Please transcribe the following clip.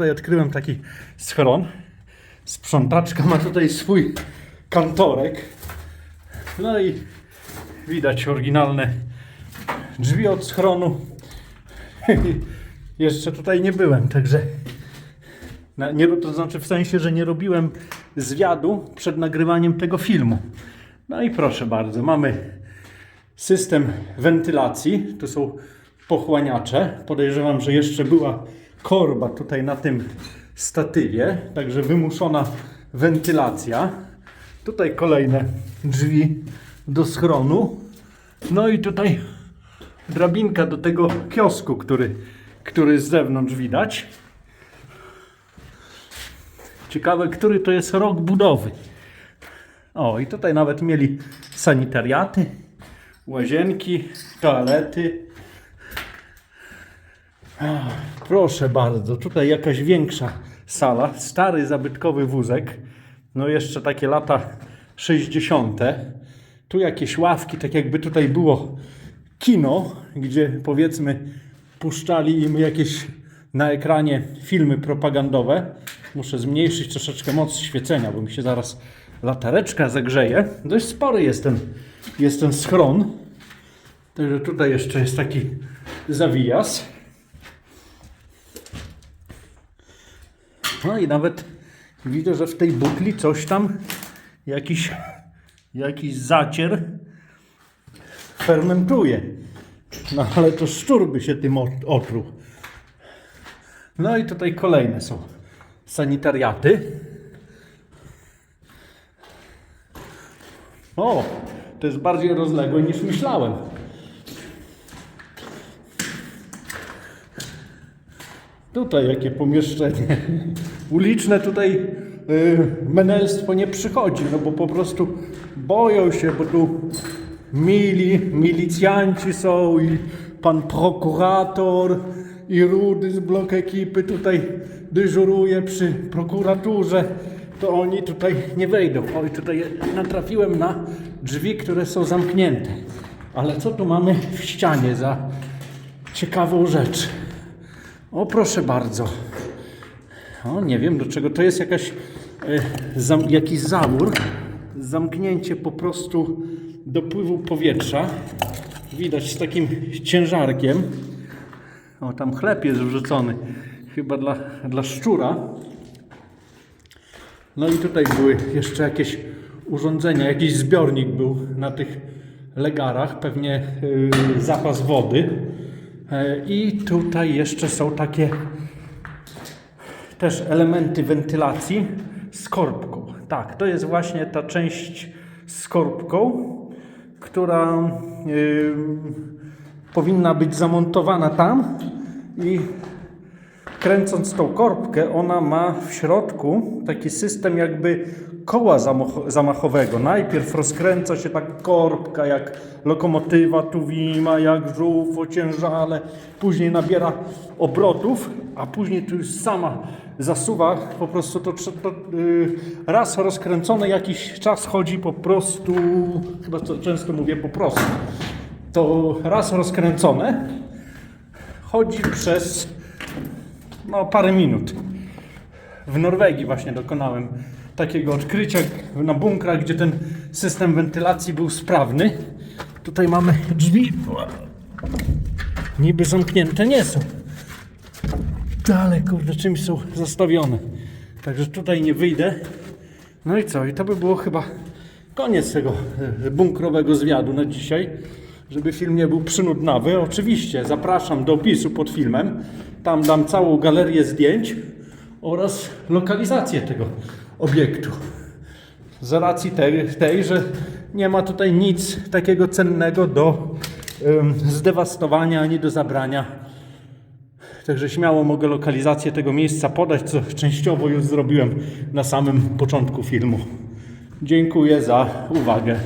Tutaj odkryłem taki schron. Sprzątaczka ma tutaj swój kantorek. No i widać oryginalne drzwi od schronu. Jeszcze tutaj nie byłem, także nie, to znaczy w sensie, że nie robiłem zwiadu przed nagrywaniem tego filmu. No i proszę bardzo, mamy system wentylacji. To są pochłaniacze. Podejrzewam, że jeszcze była korba tutaj na tym statywie, także wymuszona wentylacja. Tutaj kolejne drzwi do schronu. No i tutaj drabinka do tego kiosku, który, który z zewnątrz widać. Ciekawe, który to jest rok budowy. O, i tutaj nawet mieli sanitariaty, łazienki, toalety. Proszę bardzo, tutaj jakaś większa sala, stary zabytkowy wózek. No jeszcze takie lata 60. Tu jakieś ławki, tak jakby tutaj było kino, gdzie powiedzmy puszczali im jakieś na ekranie filmy propagandowe. Muszę zmniejszyć troszeczkę moc świecenia, bo mi się zaraz latareczka zagrzeje. Dość spory jest ten, jest ten schron. Także tutaj jeszcze jest taki zawijas. No i nawet widzę, że w tej butli coś tam, jakiś, jakiś zacier fermentuje. No ale to szczur by się tym ot- otruł. No i tutaj kolejne są sanitariaty. O, to jest bardziej rozległe niż myślałem. Tutaj jakie pomieszczenie. Uliczne tutaj y, menelstwo nie przychodzi, no bo po prostu boją się, bo tu mili, milicjanci są i pan prokurator i Rudy z blok ekipy tutaj dyżuruje przy prokuraturze, to oni tutaj nie wejdą. Oj, tutaj natrafiłem na drzwi, które są zamknięte. Ale co tu mamy w ścianie za ciekawą rzecz? O, proszę bardzo. O, nie wiem do czego. To jest jakaś, e, zam, jakiś zawór. Zamknięcie po prostu dopływu powietrza. Widać z takim ciężarkiem. O, tam chleb jest wrzucony. Chyba dla, dla szczura. No i tutaj były jeszcze jakieś urządzenia. Jakiś zbiornik był na tych legarach. Pewnie yy, zapas wody. E, I tutaj jeszcze są takie też elementy wentylacji z korbką. Tak, to jest właśnie ta część z korbką, która yy, powinna być zamontowana tam i kręcąc tą korbkę, ona ma w środku taki system jakby koła zamach- zamachowego. Najpierw rozkręca się ta korbka jak lokomotywa tuwima, jak żółw ociężale, później nabiera obrotów, a później tu już sama zasuwa, po prostu to, to yy, raz rozkręcone jakiś czas chodzi po prostu, chyba to często mówię po prostu, to raz rozkręcone chodzi przez no, parę minut. W Norwegii właśnie dokonałem takiego odkrycia na bunkrach, gdzie ten system wentylacji był sprawny. Tutaj mamy drzwi. Niby zamknięte nie są. Ale kurde, czymś są zastawione. Także tutaj nie wyjdę. No i co? I to by było chyba koniec tego e, bunkrowego zwiadu na dzisiaj. Żeby film nie był przynudnawy. Oczywiście zapraszam do opisu pod filmem. Tam dam całą galerię zdjęć oraz lokalizację tego obiektu. Z racji tej, tej że nie ma tutaj nic takiego cennego do em, zdewastowania ani do zabrania. Także śmiało mogę lokalizację tego miejsca podać, co częściowo już zrobiłem na samym początku filmu. Dziękuję za uwagę.